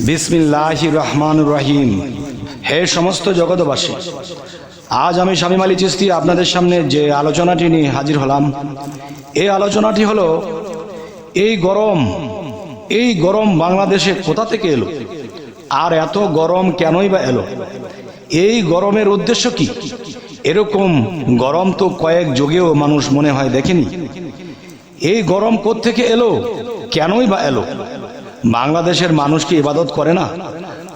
বিসমিল্লাহ রহমান রহিম হে সমস্ত জগতবাসী আজ আমি স্বামী আলী চিস্তি আপনাদের সামনে যে আলোচনাটি নিয়ে হাজির হলাম এই আলোচনাটি হলো, এই গরম এই গরম বাংলাদেশে কোথা থেকে এলো? আর এত গরম কেনই বা এলো? এই গরমের উদ্দেশ্য কি? এরকম গরম তো কয়েক যোগেও মানুষ মনে হয় দেখেনি। এই গরম থেকে এলো? কেনই বা এলো? বাংলাদেশের মানুষ কি ইবাদত করে না?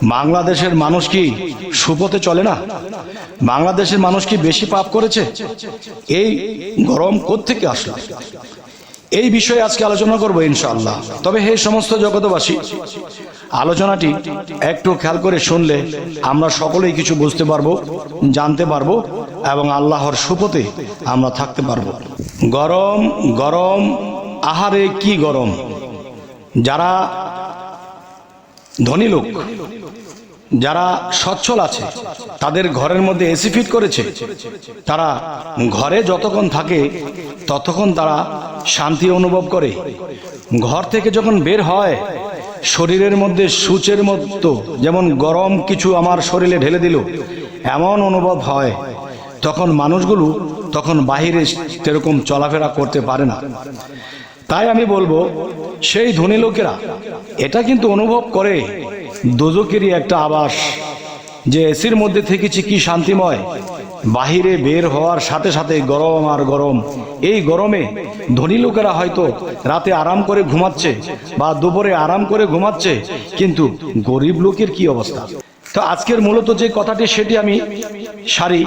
বাংলাদেশের মানুষ কি সুপথে চলে না? বাংলাদেশের মানুষ কি বেশি পাপ করেছে? এই গরম থেকে আসলো? এই বিষয়ে আজকে আলোচনা করব ইনশাআল্লাহ। তবে হে সমস্ত জগতবাসী আলোচনাটি একটু খেয়াল করে শুনলে আমরা সকলেই কিছু বুঝতে পারব, জানতে পারব এবং আল্লাহর সুপথে আমরা থাকতে পারব। গরম গরম, আহারে কি গরম? যারা ধনী লোক, যারা সচ্ছল আছে, তাদের ঘরের মধ্যে এসি ফিট করেছে। তারা ঘরে যতক্ষণ থাকে, ততক্ষণ তারা শান্তি অনুভব করে। ঘর থেকে যখন বের হয়, শরীরের মধ্যে সূচের মতো, যেমন গরম কিছু আমার শরীরে ঢেলে দিল, এমন অনুভব হয়। তখন মানুষগুলো তখন বাহিরে সেরকম চলাফেরা করতে পারে না। তাই আমি বলব, সেই ধনী লোকেরা, এটা কিন্তু অনুভব করে দোজকেরই একটা আবাস, যে এসির মধ্যে থেকেছি কি শান্তিময়, বাহিরে বের হওয়ার সাথে সাথে গরম আর গরম। এই গরমে ধনী লোকেরা হয়তো রাতে আরাম করে ঘুমাচ্ছে বা দুপুরে আরাম করে ঘুমাচ্ছে, কিন্তু গরিব লোকের কি অবস্থা? তো আজকের মূলত যে কথাটি সেটি আমি সারি,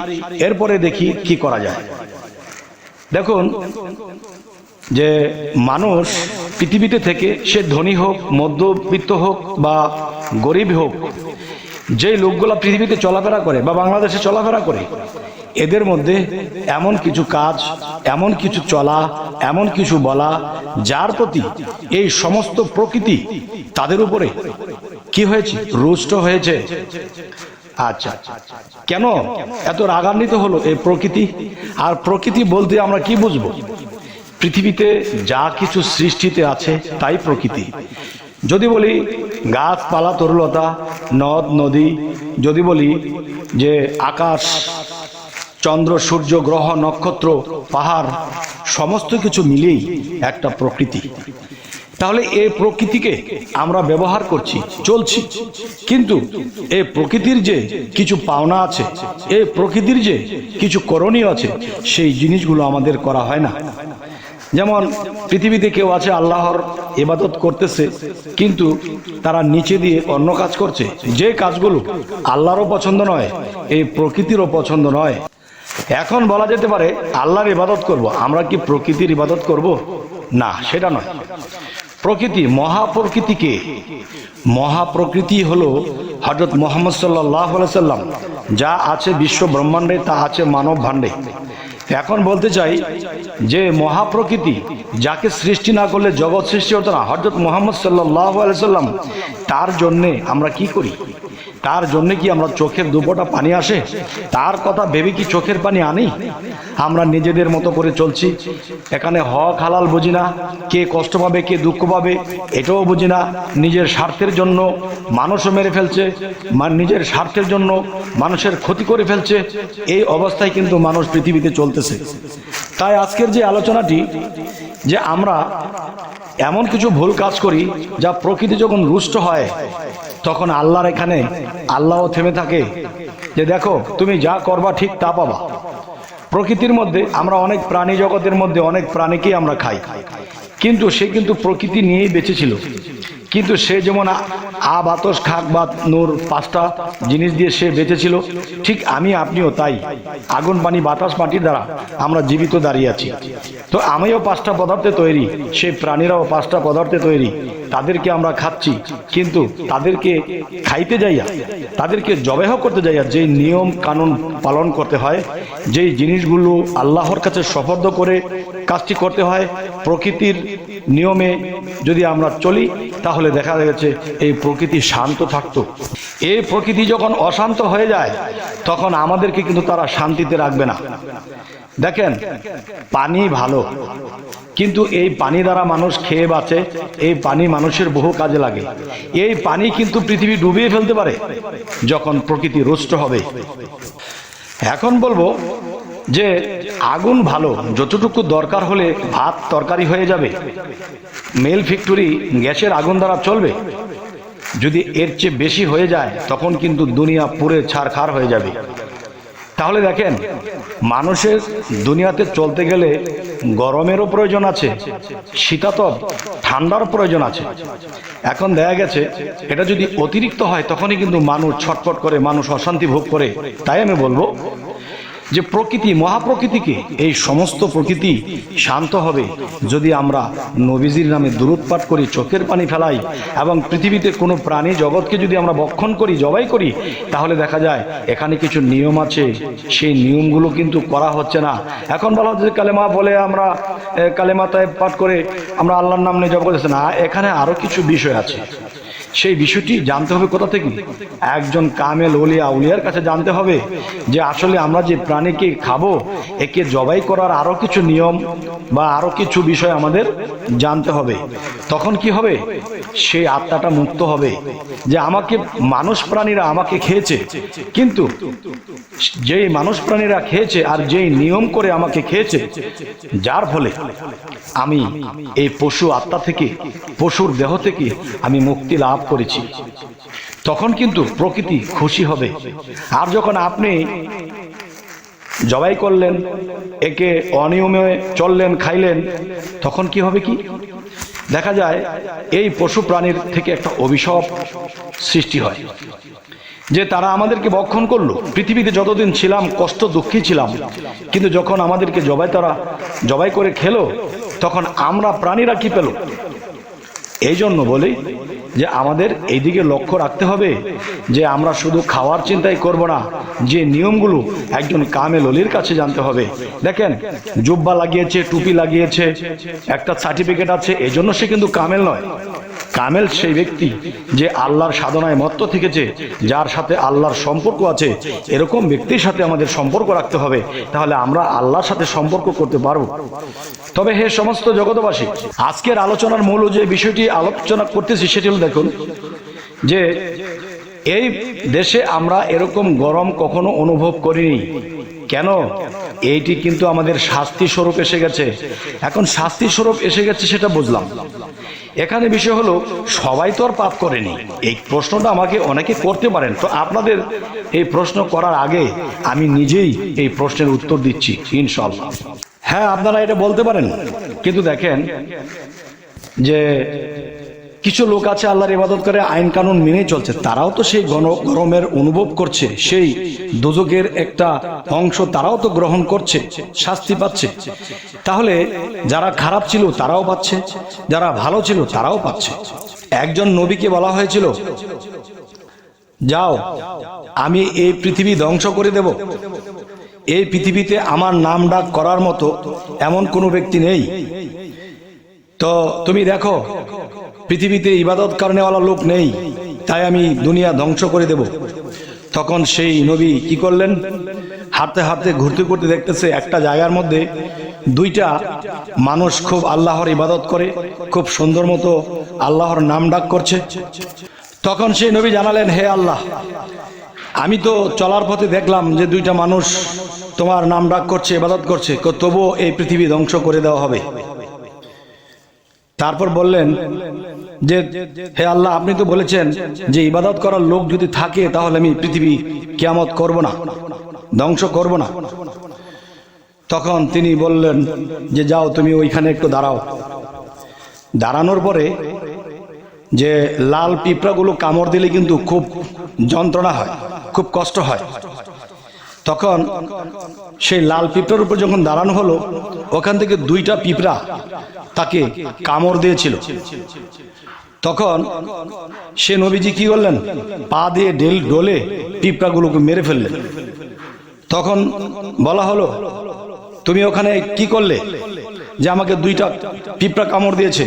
এরপরে দেখি কি করা যায়। দেখুন যে মানুষ পৃথিবীতে থেকে সে ধনী হোক, মধ্যবিত্ত হোক বা গরিব হোক যে লোকগুলা পৃথিবীতে চলাফেরা করে বা বাংলাদেশে চলাফেরা করে, এদের মধ্যে এমন কিছু কাজ, এমন কিছু চলা, এমন কিছু বলা, যার প্রতি এই সমস্ত প্রকৃতি তাদের উপরে কি হয়েছে? রুষ্ট হয়েছে। আচ্ছা কেন এত রাগান্বিত হলো এই প্রকৃতি? আর প্রকৃতি বলতে আমরা কি বুঝব? পৃথিবীতে যা কিছু সৃষ্টিতে আছে, তাই প্রকৃতি। যদি বলি গাছপালা, তরুলতা, নদ, নদী, যদি বলি যে আকাশ, চন্দ্র, সূর্য, গ্রহ, নক্ষত্র, পাহাড়, সমস্ত কিছু মিলেই একটা প্রকৃতি। তাহলে এই প্রকৃতিকে আমরা ব্যবহার করছি, চলছি। কিন্তু এই প্রকৃতির যে কিছু পাওনা আছে এই প্রকৃতির যে কিছু করণীয় আছে, সেই জিনিসগুলো আমাদের করা হয় না। যেমন পৃথিবীতে কেউ আছে, আল্লাহর ইবাদত করতেছে, কিন্তু তারা নিচে দিয়ে অন্য কাজ করছে। যে কাজগুলো আল্লাহরও পছন্দ নয়, এই প্রকৃতিরও পছন্দ নয়। এখন বলা যেতে পারে, আল্লাহর ইবাদত করব। আমরা কি প্রকৃতির ইবাদত করব? না, সেটা নয়। প্রকৃতি মহাপ্রকৃতিকে মহাপ্রকৃতি হলো হজরত মোহাম্মদ সাল্লাহ সাল্লাম যা আছে বিশ্ব ব্রহ্মাণ্ডে, তা আছে মানব ভাণ্ডে। এখন বলতে চাই যে মহাপ্রকৃতি যাকে সৃষ্টি না করলে জগৎ সৃষ্টি হতো না। হজরত মোহাম্মদ সাল্লাহ আলাইসাল্লাম তার জন্যে আমরা কি করি? তার জন্য কি আমরা চোখের দুপোটা পানি আসে? তার কথা ভেবে কি চোখের পানি আনি? আমরা নিজেদের মতো করে চলছি। এখানে হক হালাল বুঝি না। কে কষ্ট পাবে, কে দুঃখ পাবে, এটাও বুঝি না। নিজের স্বার্থের জন্য মানুষও মেরে ফেলছে। নিজের স্বার্থের জন্য মানুষের ক্ষতি করে ফেলছে। এই অবস্থায় কিন্তু মানুষ পৃথিবীতে চলতেছে। তাই আজকের যে আলোচনাটি যে আমরা এমন কিছু ভুল কাজ করি যা প্রকৃতি যখন রুষ্ট হয়, তখন আল্লাহর এখানে আল্লাহও থেমে থাকে। যে দেখো, তুমি যা করবা ঠিক তা পাবা। প্রকৃতির মধ্যে আমরা অনেক প্রাণী জগতের মধ্যে অনেক প্রাণীকেই আমরা খাই। কিন্তু সে কিন্তু প্রকৃতি নিয়েই বেঁচেছিল কিন্তু সে যেমন আ বাতস খাক বা নূর পাঁচটা জিনিস দিয়ে সে বেঁচেছিল, ঠিক আমি, আপনিও তাই। আগুন, পানি, বাতাস, মাটির দ্বারা আমরা জীবিত দাঁড়িয়ে আছি। তো আমিও পাঁচটা পদার্থে তৈরি সেই প্রাণীরাও পাঁচটা পদার্থে তৈরি। তাদেরকে আমরা খাচ্ছি, কিন্তু তাদেরকে খাইতে যাইয়া, তাদেরকে জবেহ করতে যাইয়া যেই নিয়ম, কানুন পালন করতে হয়, যেই জিনিসগুলো আল্লাহর কাছে সফর্দ করে কাজটি করতে হয়, প্রকৃতির নিয়মে যদি আমরা চলি, তাহলে দেখা গেছে এই প্রকৃতি শান্ত থাকতো। এই প্রকৃতি যখন অশান্ত হয়ে যায়, তখন আমাদেরকে কিন্তু তারা শান্তিতে রাখবে না। দেখেন, পানি ভালো, কিন্তু এই পানি দ্বারা মানুষ খেয়ে বাঁচে, এই পানি মানুষের বহু কাজে লাগে। এই পানি কিন্তু পৃথিবী ডুবিয়ে ফেলতে পারে, যখন প্রকৃতি রুষ্ট হবে। এখন বলব যে আগুন ভালো, যতটুকু দরকার হলে ভাত তরকারি হয়ে যাবে। মেল ফ্যাক্টরি গ্যাসের আগুন দ্বারা চলবে। যদি এর চেয়ে বেশি হয়ে যায়, তখন কিন্তু দুনিয়া পুরে ছারখার হয়ে যাবে। তাহলে দেখেন, মানুষের দুনিয়াতে চলতে গেলে গরমেরও প্রয়োজন আছে, শীতাতপ ঠান্ডার প্রয়োজন আছে। এখন দেখা গেছে, এটা যদি অতিরিক্ত হয়, তখনই কিন্তু মানুষ ছটফট করে, মানুষ অশান্তি ভোগ করে। তাই আমি বলব যে প্রকৃতি, মহাপ্রকৃতিকে, এই সমস্ত প্রকৃতি শান্ত হবে যদি আমরা নবীজির নামে দূরোৎপাট করি, চোখের পানি ফেলাই এবং পৃথিবীতে কোনো প্রাণী জগৎকে যদি আমরা বক্ষণ করি, জবাই করি, তাহলে দেখা যায় এখানে কিছু নিয়ম আছে। সেই নিয়মগুলো কিন্তু করা হচ্ছে না। এখন বলা হচ্ছে কালেমা বলে আমরা কালেমা তাই পাঠ করে আমরা আল্লাহর নাম নিয়ে জব করতেছি না। এখানে আরও কিছু বিষয় আছে। সেই বিষয়টি জানতে হবে কোথা থেকে? একজন কামেল ওলিয়া উলিয়ার কাছে জানতে হবে যে আসলে আমরা যে প্রাণীকে খাব, একে জবাই করার আরও কিছু নিয়ম বা আরও কিছু বিষয় আমাদের জানতে হবে। তখন কি হবে? সেই আত্মাটা মুক্ত হবে যে আমাকে মানুষ প্রাণীরা আমাকে খেয়েছে। কিন্তু যেই মানুষ প্রাণীরা খেয়েছে আর যেই নিয়ম করে আমাকে খেয়েছে, যার ফলে আমি এই পশু আত্মা থেকে, পশুর দেহ থেকে আমি মুক্তি লাভ করেছি। তখন কিন্তু প্রকৃতি খুশি হবে। আর যখন আপনি জবাই করলেন, একে অনিয়মে চললেন, খাইলেন, তখন কি হবে কি? দেখা যায়, এই পশু প্রাণীর থেকে একটা অভিশাপ সৃষ্টি হয়, যে তারা আমাদেরকে বক্ষণ করল। পৃথিবীতে যতদিন ছিলাম, কষ্ট দুঃখী ছিলাম। কিন্তু যখন আমাদেরকে জবাই তারা জবাই করে খেলো, তখন আমরা প্রাণীরা কি পেল? এই জন্য বলি যে আমাদের এইদিকে লক্ষ্য রাখতে হবে যে আমরা শুধু খাওয়ার চিন্তাই করব না, যে নিয়মগুলো একজন কামেল অলির কাছে জানতে হবে। দেখেন, জুব্বা লাগিয়েছে, টুপি লাগিয়েছে, একটা সার্টিফিকেট আছে, এজন্য সে কিন্তু কামেল নয়। কামেল সেই ব্যক্তি যে আল্লাহর সাধনায় মত্ত থেকেছে, যার সাথে আল্লাহর সম্পর্ক আছে, এরকম ব্যক্তির সাথে আমাদের সম্পর্ক রাখতে হবে, তাহলে আমরা আল্লাহর সাথে সম্পর্ক করতে পারব। তবে হে সমস্ত জগতবাসী আজকের আলোচনার মূল যে বিষয়টি আলোচনা করতেছি সেটি হলো দেখুন, যে এই দেশে আমরা এরকম গরম কখনো অনুভব করিনি। কেন? এইটি কিন্তু আমাদের শাস্তি স্বরূপ এসে গেছে। এখন শাস্তি স্বরূপ এসে গেছে সেটা বুঝলাম। এখানে বিষয় হলো, সবাই তো আর পাপ করেনি। এই প্রশ্নটা আমাকে অনেকে করতে পারেন। তো আপনাদের এই প্রশ্ন করার আগে আমি নিজেই এই প্রশ্নের উত্তর দিচ্ছি ইনশাল্লাহ হ্যাঁ আপনারা এটা বলতে পারেন। কিন্তু দেখেন যে কিছু লোক আছে আল্লাহর ইবাদত করে, আইন কানুন মেনেই চলছে। তারাও তো সেই গরমের অনুভব করছে, সেই দুযোগের একটা অংশ তারাও তো গ্রহণ করছে, শাস্তি পাচ্ছে। তাহলে যারা খারাপ ছিল তারাও পাচ্ছে, যারা ভালো ছিল তারাও পাচ্ছে। একজন নবীকে বলা হয়েছিল, যাও, আমি এই পৃথিবী ধ্বংস করে দেব। এই পৃথিবীতে আমার নাম ডাক করার মতো এমন কোনো ব্যক্তি নেই। তো তুমি দেখো পৃথিবীতে ইবাদত কারণেওয়ালা লোক নেই, তাই আমি দুনিয়া ধ্বংস করে দেব। তখন সেই নবী কি করলেন? হাঁটতে হাঁটতে ঘুরতে ঘুরতে দেখতেছে একটা জায়গার মধ্যে দুইটা মানুষ খুব আল্লাহর ইবাদত করে, খুব সুন্দর মতো আল্লাহর নাম ডাক করছে। তখন সেই নবী জানালেন, হে আল্লাহ, আমি তো চলার পথে দেখলাম যে দুইটা মানুষ তোমার নাম ডাক করছে, ইবাদত করছে তবুও এই পৃথিবী ধ্বংস করে দেওয়া হবে। তারপর বললেন যে, হে আল্লাহ, আপনি তো বলেছেন যে ইবাদত করার লোক যদি থাকে, তাহলে আমি পৃথিবী কিয়ামত করব না, ধ্বংস করব না। তখন তিনি বললেন যে, যাও তুমি ওইখানে একটু দাঁড়াও। দাঁড়ানোর পরে যে লাল পিঁপড়াগুলো কামড় দিলে কিন্তু খুব যন্ত্রণা হয়, খুব কষ্ট হয়। তখন সেই লাল পিঁপড়ার উপর যখন দাঁড়ানো হলো, ওখান থেকে দুইটা পিঁপড়া তাকে কামড় দিয়েছিল। তখন সে নবীজি কি করলেন? পা দিয়ে ডেল ডোলে পিঁপড়াগুলোকে মেরে ফেললেন। তখন বলা হলো, তুমি ওখানে কি করলে যে আমাকে দুইটা পিঁপড়া কামড় দিয়েছে?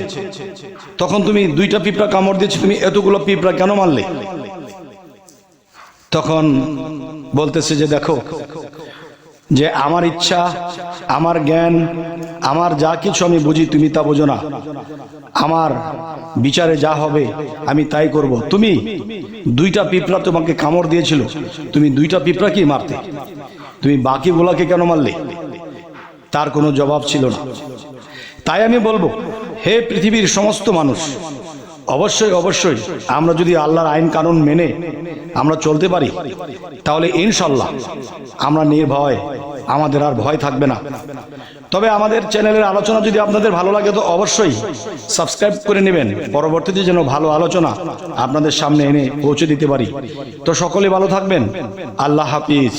তখন তুমি দুইটা পিঁপড়া কামড় দিয়েছে, তুমি এতগুলো পিঁপড়া কেন মারলে? তখন বলতেছে যে, দেখো, যে আমার ইচ্ছা, আমার জ্ঞান, আমার যা কিছু আমি বুঝি তুমি তা বোঝো না। আমার বিচারে যা হবে আমি তাই করব। তুমি দুইটা পিঁপড়া তোমাকে কামড় দিয়েছিল। তুমি দুইটা পিঁপড়া কি মারতে? তুমি বাকিগুলাকে কেন মারলে? তার কোনো জবাব ছিল না। তাই আমি বলব, হে পৃথিবীর সমস্ত মানুষ অবশ্যই অবশ্যই। আমরা যদি আল্লাহর আইন কানুন মেনে আমরা চলতে পারি, তাহলে ইনশাল্লাহ আমরা নির্ভয়, আমাদের আর ভয় থাকবে না। তবে আমাদের চ্যানেলের আলোচনা যদি আপনাদের ভালো লাগে, তো অবশ্যই সাবস্ক্রাইব করে নেবেন। পরবর্তীতে যেন ভালো আলোচনা আপনাদের সামনে এনে পৌঁছে দিতে পারি। তো সকলে ভালো থাকবেন। আল্লাহ হাফিজ।